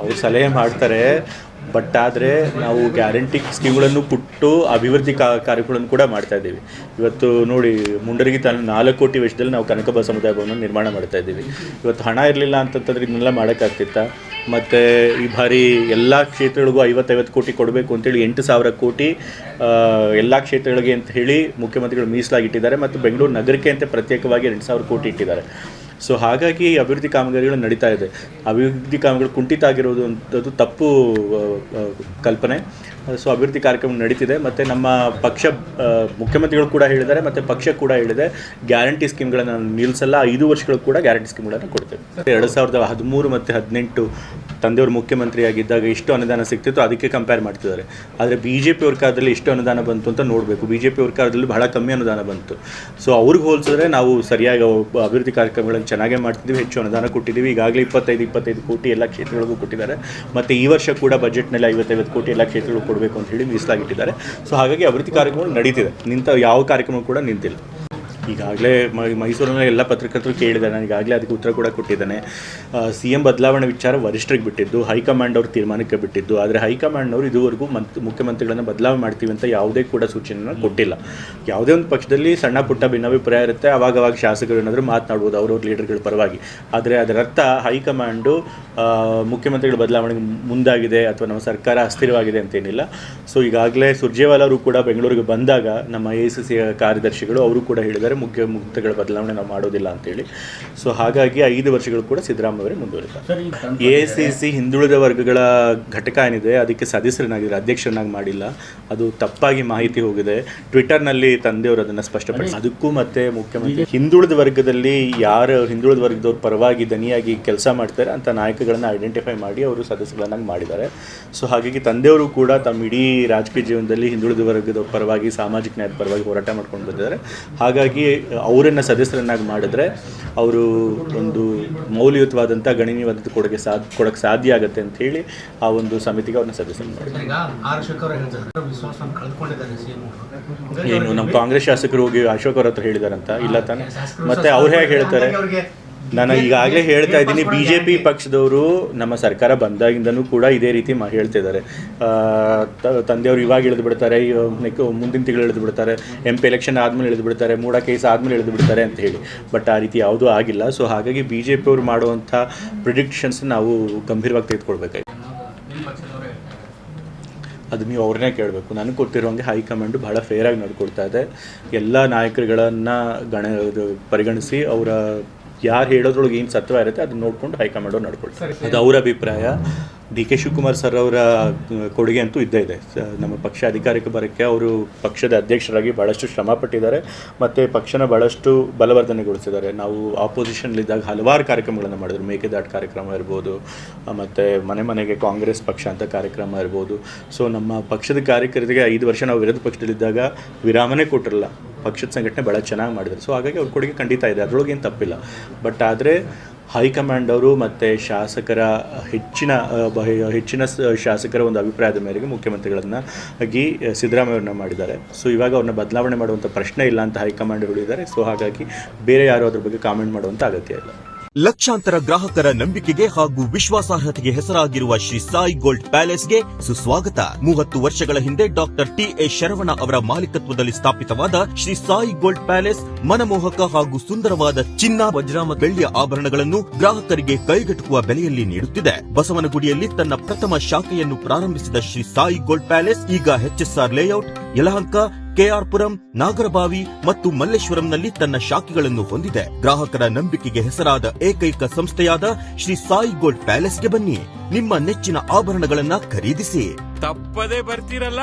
ಅವ್ರು ಸಲಹೆ ಮಾಡ್ತಾರೆ ಬಟ್ ಆದರೆ ನಾವು ಗ್ಯಾರಂಟಿ ಸ್ಕೀಮ್ಗಳನ್ನು ಪುಟ್ಟು ಅಭಿವೃದ್ಧಿ ಕಾರ್ಯಗಳನ್ನು ಕೂಡ ಮಾಡ್ತಾ ಇದ್ದೀವಿ. ಇವತ್ತು ನೋಡಿ, ಮುಂಡರಗಿ ತಾನು ನಾಲ್ಕು ಕೋಟಿ ವೆಚ್ಚದಲ್ಲಿ ನಾವು ಕನಕಬ ಸಮುದಾಯ ಭವನ ನಿರ್ಮಾಣ ಮಾಡ್ತಾ ಇದ್ದೀವಿ. ಇವತ್ತು ಹಣ ಇರಲಿಲ್ಲ ಅಂತಂತಂದ್ರೆ ಇದನ್ನೆಲ್ಲ ಮಾಡೋಕ್ಕಾಗ್ತಿತ್ತ? ಮತ್ತು ಈ ಬಾರಿ ಎಲ್ಲ ಕ್ಷೇತ್ರಗಳಿಗೂ ಐವತ್ತೈವತ್ತು ಕೋಟಿ ಕೊಡಬೇಕು ಅಂತೇಳಿ ಎಂಟು ಸಾವಿರ ಕೋಟಿ ಎಲ್ಲ ಕ್ಷೇತ್ರಗಳಿಗೆ ಅಂತ ಹೇಳಿ ಮುಖ್ಯಮಂತ್ರಿಗಳು ಮೀಸಲಾಗಿಟ್ಟಿದ್ದಾರೆ ಮತ್ತು ಬೆಂಗಳೂರು ನಗರಕ್ಕೆ ಅಂತ ಪ್ರತ್ಯೇಕವಾಗಿ ಎಂಟು ಸಾವಿರ ಕೋಟಿ ಇಟ್ಟಿದ್ದಾರೆ. ಸೊ ಹಾಗಾಗಿ ಅಭಿವೃದ್ಧಿ ಕಾಮಗಾರಿಗಳು ನಡೀತಾ ಇದೆ. ಅಭಿವೃದ್ಧಿ ಕಾಮಗಾರಿ ಕುಂಠಿತ ಆಗಿರೋದು ಅಂಥದ್ದು ತಪ್ಪು ಕಲ್ಪನೆ. ಸೊ ಅಭಿವೃದ್ಧಿ ಕಾರ್ಯಕ್ರಮ ನಡೀತಿದೆ. ಮತ್ತು ನಮ್ಮ ಪಕ್ಷ ಮುಖ್ಯಮಂತ್ರಿಗಳು ಕೂಡ ಹೇಳಿದ್ದಾರೆ. ಮತ್ತು ಪಕ್ಷ ಕೂಡ ಹೇಳಿದೆ. ಗ್ಯಾರಂಟಿ ಸ್ಕೀಮ್ಗಳನ್ನು ನಿಲ್ಲಿಸಲ್ಲ. ಐದು ವರ್ಷಗಳು ಕೂಡ ಗ್ಯಾರಂಟಿ ಸ್ಕೀಮ್ಗಳನ್ನು ಕೊಡ್ತೇವೆ. ಎರಡು ಸಾವಿರದ ಹದಿಮೂರು ಮತ್ತು ಹದಿನೆಂಟು ತಂದೆಯವರು ಮುಖ್ಯಮಂತ್ರಿಯಾಗಿದ್ದಾಗ ಎಷ್ಟು ಅನುದಾನ ಸಿಗ್ತಿತ್ತು, ಅದಕ್ಕೆ ಕಂಪೇರ್ ಮಾಡ್ತಿದ್ದಾರೆ. ಆದರೆ ಬಿ ಜೆ ಪಿ ಕಾಲದಲ್ಲಿ ಎಷ್ಟು ಅನುದಾನ ಬಂತು ಅಂತ ನೋಡಬೇಕು. ಬಿ ಜೆ ಪಿ ಕಾಲದಲ್ಲಿ ಬಹಳ ಕಮ್ಮಿ ಅನುದಾನ ಬಂತು. ಸೊ ಅವ್ರಿಗೆ ಹೋಲಿಸಿದ್ರೆ ನಾವು ಸರಿಯಾಗಿ ಅಭಿವೃದ್ಧಿ ಕಾರ್ಯಕ್ರಮಗಳನ್ನು ಚೆನ್ನಾಗೇ ಮಾಡ್ತಿದ್ದೀವಿ ಹೆಚ್ಚು ಅನುದಾನ ಕೊಟ್ಟಿದ್ದೀವಿ ಈಗಾಗಲೇ ಇಪ್ಪತ್ತೈದು ಇಪ್ಪತ್ತೈದು ಕೋಟಿ ಎಲ್ಲ ಕ್ಷೇತ್ರಗಳಿಗೂ ಕೊಟ್ಟಿದ್ದಾರೆ. ಮತ್ತು ಈ ವರ್ಷ ಕೂಡ ಬಜೆಟ್ನಲ್ಲಿ ಐವತ್ತೈವತ್ತು ಕೋಟಿ ಎಲ್ಲ ಕ್ಷೇತ್ರಗಳು ಕೊಡಬೇಕು ಅಂತ ಹೇಳಿ ಮೀಸಲಾಗಿಟ್ಟಿದ್ದಾರೆ. ಸೊ ಹಾಗಾಗಿ ಅಭಿವೃದ್ಧಿ ಕಾರ್ಯಕ್ರಮಗಳು ನಡೀತಿದೆ. ನಿಂತ ಯಾವ ಕಾರ್ಯಕ್ರಮ ಕೂಡ ನಿಂತಿಲ್ಲ. ಈಗಾಗಲೇ ಮೈಸೂರಿನ ಎಲ್ಲ ಪತ್ರಕರ್ತರು ಕೇಳಿದ್ದಾರೆ. ನಾನು ಈಗಾಗಲೇ ಅದಕ್ಕೆ ಉತ್ತರ ಕೂಡ ಕೊಟ್ಟಿದ್ದಾನೆ. ಸಿ ಎಂ ಬದಲಾವಣೆ ವಿಚಾರ ವರಿಷ್ಠರಿಗೆ ಬಿಟ್ಟಿದ್ದು, ಹೈಕಮಾಂಡ್ ಅವ್ರ ತೀರ್ಮಾನಕ್ಕೆ ಬಿಟ್ಟಿದ್ದು. ಆದರೆ ಹೈಕಮಾಂಡ್ನವರು ಇದುವರೆಗೂ ಮಂತ್, ಮುಖ್ಯಮಂತ್ರಿಗಳನ್ನು ಬದಲಾವಣೆ ಮಾಡ್ತೀವಿ ಅಂತ ಯಾವುದೇ ಕೂಡ ಸೂಚನೆಯನ್ನು ಕೊಟ್ಟಿಲ್ಲ. ಯಾವುದೇ ಒಂದು ಪಕ್ಷದಲ್ಲಿ ಸಣ್ಣ ಪುಟ್ಟ ಭಿನ್ನಾಭಿಪ್ರಾಯ ಇರುತ್ತೆ. ಅವಾಗವಾಗ ಅವಾಗ ಶಾಸಕರು ಏನಾದರೂ ಮಾತನಾಡ್ಬೋದು ಅವ್ರವ್ರ ಲೀಡರ್ಗಳ ಪರವಾಗಿ. ಆದರೆ ಅದರರ್ಥ ಹೈಕಮಾಂಡು ಮುಖ್ಯಮಂತ್ರಿಗಳ ಬದಲಾವಣೆಗೆ ಮುಂದಾಗಿದೆ ಅಥವಾ ನಮ್ಮ ಸರ್ಕಾರ ಅಸ್ಥಿರವಾಗಿದೆ ಅಂತೇನಿಲ್ಲ. ಸೊ, ಈಗಾಗಲೇ ಸುರ್ಜೇವಾಲ ಅವರು ಕೂಡ ಬೆಂಗಳೂರಿಗೆ ಬಂದಾಗ ನಮ್ಮ ಎ ಸಿ ಕಾರ್ಯದರ್ಶಿಗಳು ಅವರು ಕೂಡ ಹೇಳಿದ್ದಾರೆ. ಮುಖ್ಯಮಂತ್ರಿಗಳ ಬದಲಾವಣೆ ನಾವು ಮಾಡೋದಿಲ್ಲ ಅಂತೇಳಿ. ಸೊ ಹಾಗಾಗಿ ಐದು ವರ್ಷಗಳು ಕೂಡ ಸಿದ್ದರಾಮಯ್ಯವರೇ ಮುಂದುವರಿತಾರೆ ಎ ಸಿ ಸಿ ಹಿಂದುಳಿದ ವರ್ಗಗಳ ಘಟಕ ಏನಿದೆ ಅದಕ್ಕೆ ಸದಸ್ಯರನ್ನಾಗಿದ್ದಾರೆ ಅಧ್ಯಕ್ಷರನ್ನಾಗಿ ಮಾಡಿಲ್ಲ. ಅದು ತಪ್ಪಾಗಿ ಮಾಹಿತಿ ಹೋಗಿದೆ. ಟ್ವಿಟರ್ನಲ್ಲಿ ತಂದೆಯವರು ಅದನ್ನು ಸ್ಪಷ್ಟಪಡಿಸಿ ಅದಕ್ಕೂ ಮತ್ತೆ ಮುಖ್ಯಮಂತ್ರಿ ಹಿಂದುಳಿದ ವರ್ಗದಲ್ಲಿ ಯಾರು ಹಿಂದುಳಿದ ವರ್ಗದವ್ರ ಪರವಾಗಿ ದನಿಯಾಗಿ ಕೆಲಸ ಮಾಡ್ತಾರೆ ಅಂತ ನಾಯಕಗಳನ್ನು ಐಡೆಂಟಿಫೈ ಮಾಡಿ ಅವರು ಸದಸ್ಯರನ್ನಾಗಿ ಮಾಡಿದ್ದಾರೆ. ಸೊ ಹಾಗಾಗಿ ತಂದೆಯವರು ಕೂಡ ತಮ್ಮ ಇಡೀ ರಾಜಕೀಯ ಜೀವನದಲ್ಲಿ ಹಿಂದುಳಿದ ವರ್ಗದ ಪರವಾಗಿ ಸಾಮಾಜಿಕ ನ್ಯಾಯದ ಪರವಾಗಿ ಹೋರಾಟ ಮಾಡ್ಕೊಂಡು ಬಂದಿದ್ದಾರೆ. ಹಾಗಾಗಿ ಅವರನ್ನು ಸದಸ್ಯರನ್ನಾಗಿ ಮಾಡಿದ್ರೆ ಅವರು ಒಂದು ಮೌಲ್ಯಯುತವಾದಂಥ ಗಣನೀಯವಾದಂಥ ಕೊಡುಗೆ ಸಾಧ್ ಕೊಡೋಕ್ಕೆ ಸಾಧ್ಯ ಆಗುತ್ತೆ ಅಂತ ಹೇಳಿ ಆ ಒಂದು ಸಮಿತಿಗೆ ಅವ್ರನ್ನ ಸದಸ್ಯರು ಸಿಎಂ ಏನು ನಮ್ಮ ಕಾಂಗ್ರೆಸ್ ಶಾಸಕರು ಹೋಗಿ ಅಶೋಕ್ ಅವ್ರ ಹತ್ರ ಹೇಳಿದಾರಂತ? ಇಲ್ಲ ತಾನೆ? ಮತ್ತೆ ಅವ್ರು ಹೇಗೆ ಹೇಳ್ತಾರೆ? ನಾನು ಈಗಾಗಲೇ ಹೇಳ್ತಾ ಇದ್ದೀನಿ ಬಿ ಜೆ ಪಿ ಪಕ್ಷದವರು ನಮ್ಮ ಸರ್ಕಾರ ಬಂದಾಗಿಂದನೂ ಕೂಡ ಇದೇ ರೀತಿ ಮಾ ಹೇಳ್ತಿದ್ದಾರೆ. ತಂದೆಯವರು ಇವಾಗ ಇಳಿದು ಬಿಡ್ತಾರೆ ಮುಂದಿನ ತಿಂಗಳು ಇಳಿದು ಬಿಡ್ತಾರೆ ಎಂ ಪಿ ಎಲೆಕ್ಷನ್ ಆದಮೇಲೆ ಇಳಿದು ಬಿಡ್ತಾರೆ, ಮೂಡ ಕೇಸ್ ಆದಮೇಲೆ ಇಳಿದು ಬಿಡ್ತಾರೆ ಅಂತ ಹೇಳಿ. ಬಟ್ ಆ ರೀತಿ ಯಾವುದೂ ಆಗಿಲ್ಲ. ಸೊ ಹಾಗಾಗಿ ಬಿ ಜೆ ಪಿಯವರು ಮಾಡುವಂಥ ಪ್ರಿಡಿಕ್ಷನ್ಸ್ ನಾವು ಗಂಭೀರವಾಗಿ ತೆಗೆದುಕೊಳ್ಬೇಕಾಯ್ತು. ಅದು ನೀವು ಅವ್ರನ್ನೇ ಕೇಳಬೇಕು. ನನಗೆ ಗೊತ್ತಿರೋಂಗೆ ಹೈಕಮಾಂಡು ಬಹಳ ಫೇರಾಗಿ ನೋಡ್ಕೊಳ್ತಾ ಇದೆ. ಎಲ್ಲ ನಾಯಕರುಗಳನ್ನು ಗಣ ಪರಿಗಣಿಸಿ ಅವರ ಯಾರು ಹೇಳೋದ್ರೊಳಗೆ ಏನು ಸತ್ವ ಇರುತ್ತೆ ಅದನ್ನ ನೋಡ್ಕೊಂಡು ಹೈಕಮಾಂಡ್ ನಡ್ಕೊಳ್ತಾರೆ ಅದು ಅವರ ಅಭಿಪ್ರಾಯ. ಡಿ ಕೆ ಶಿವಕುಮಾರ್ ಸರ್ ಅವರ ಕೊಡುಗೆ ಅಂತೂ ಇದ್ದೇ ಇದೆ. ನಮ್ಮ ಪಕ್ಷ ಅಧಿಕಾರಕ್ಕೆ ಬರೋಕ್ಕೆ ಅವರು ಪಕ್ಷದ ಅಧ್ಯಕ್ಷರಾಗಿ ಭಾಳಷ್ಟು ಶ್ರಮ ಪಟ್ಟಿದ್ದಾರೆ ಮತ್ತು ಪಕ್ಷನ ಭಾಳಷ್ಟು ಬಲವರ್ಧನೆಗೊಳಿಸಿದ್ದಾರೆ. ನಾವು ಆಪೋಸಿಷನ್ಲಿದ್ದಾಗ ಹಲವಾರು ಕಾರ್ಯಕ್ರಮಗಳನ್ನು ಮಾಡಿದ್ರು. ಮೇಕೆದಾಟ್ ಕಾರ್ಯಕ್ರಮ ಇರ್ಬೋದು ಮತ್ತು ಮನೆ ಮನೆಗೆ ಕಾಂಗ್ರೆಸ್ ಪಕ್ಷ ಅಂತ ಕಾರ್ಯಕ್ರಮ ಇರ್ಬೋದು. ಸೊ ನಮ್ಮ ಪಕ್ಷದ ಕಾರ್ಯಕರ್ತರಿಗೆ ಐದು ವರ್ಷ ನಾವು ವಿರೋಧ ಪಕ್ಷದಲ್ಲಿದ್ದಾಗ ವಿರಾಮನೇ ಕೊಟ್ಟಿರಲ್ಲ. ಪಕ್ಷದ ಸಂಘಟನೆ ಭಾಳ ಚೆನ್ನಾಗಿ ಮಾಡಿದ್ರು. ಸೊ ಹಾಗಾಗಿ ಅವ್ರ ಕೊಡುಗೆ ಖಂಡಿತ ಇದೆ. ಅದರೊಳಗೇನು ತಪ್ಪಿಲ್ಲ. ಬಟ್ ಆದರೆ, ಹೈಕಮಾಂಡ್ ಅವರು ಮತ್ತು ಶಾಸಕರ ಹೆಚ್ಚಿನ ಹೆಚ್ಚಿನ ಶಾಸಕರ ಒಂದು ಅಭಿಪ್ರಾಯದ ಮೇರೆಗೆ ಮುಖ್ಯಮಂತ್ರಿಗಳನ್ನು ಆಗಿ ಸಿದ್ದರಾಮಯ್ಯವ್ರನ್ನ ಮಾಡಿದ್ದಾರೆ. ಸೊ ಇವಾಗ ಅವ್ರನ್ನ ಬದಲಾವಣೆ ಮಾಡುವಂಥ ಪ್ರಶ್ನೆ ಇಲ್ಲ ಅಂತ ಹೈಕಮಾಂಡ್ ಇದ್ದಾರೆ ಸೊ ಹಾಗಾಗಿ ಬೇರೆ ಯಾರು ಅದ್ರ ಬಗ್ಗೆ ಕಾಮೆಂಟ್ ಮಾಡುವಂಥ ಅಗತ್ಯ ಇಲ್ಲ. ಲಕ್ಷಾಂತರ ಗ್ರಾಹಕರ ನಂಬಿಕೆಗೆ ಹಾಗೂ ವಿಶ್ವಾಸಾರ್ಹತೆಗೆ ಹೆಸರಾಗಿರುವ ಶ್ರೀ ಸಾಯಿ ಗೋಲ್ಡ್ ಪ್ಯಾಲೇಸ್ಗೆ ಸುಸ್ವಾಗತ. ಮೂವತ್ತು ವರ್ಷಗಳ ಹಿಂದೆ ಡಾಕ್ಟರ್ ಟಿ ಎ ಶರವಣ ಅವರ ಮಾಲೀಕತ್ವದಲ್ಲಿ ಸ್ಥಾಪಿತವಾದ ಶ್ರೀ ಸಾಯಿ ಗೋಲ್ಡ್ ಪ್ಯಾಲೇಸ್ ಮನಮೋಹಕ ಹಾಗೂ ಸುಂದರವಾದ ಚಿನ್ನ, ವಜ್ರ ಮತ್ತು ಬೆಳ್ಳಿಯ ಆಭರಣಗಳನ್ನು ಗ್ರಾಹಕರಿಗೆ ಕೈಗೆಟುಕುವ ಬೆಲೆಯಲ್ಲಿ ನೀಡುತ್ತಿದೆ. ಬಸವನಗುಡಿಯಲ್ಲಿ ತನ್ನ ಪ್ರಥಮ ಶಾಖೆಯನ್ನು ಪ್ರಾರಂಭಿಸಿದ ಶ್ರೀ ಸಾಯಿ ಗೋಲ್ಡ್ ಪ್ಯಾಲೇಸ್ ಈಗ ಎಚ್ಎಸ್ಆರ್ ಲೇಔಟ್, ಯಲಹಂಕ ಕೆಆರ್ಪುರಂ ನಾಗರಬಾವಿ ಮತ್ತು ಮಲ್ಲೇಶ್ವರಂನಲ್ಲಿ ತನ್ನ ಶಾಖೆಗಳನ್ನು ಹೊಂದಿದೆ. ಗ್ರಾಹಕರ ನಂಬಿಕೆಗೆ ಹೆಸರಾದ ಏಕೈಕ ಸಂಸ್ಥೆಯಾದ ಶ್ರೀ ಸಾಯಿ ಗೋಲ್ಡ್ ಪ್ಯಾಲೇಸ್ಗೆ ಬನ್ನಿ. ನಿಮ್ಮ ನೆಚ್ಚಿನ ಆಭರಣಗಳನ್ನ ಖರೀದಿಸಿ. ತಪ್ಪದೇ ಬರ್ತೀರಲ್ಲ?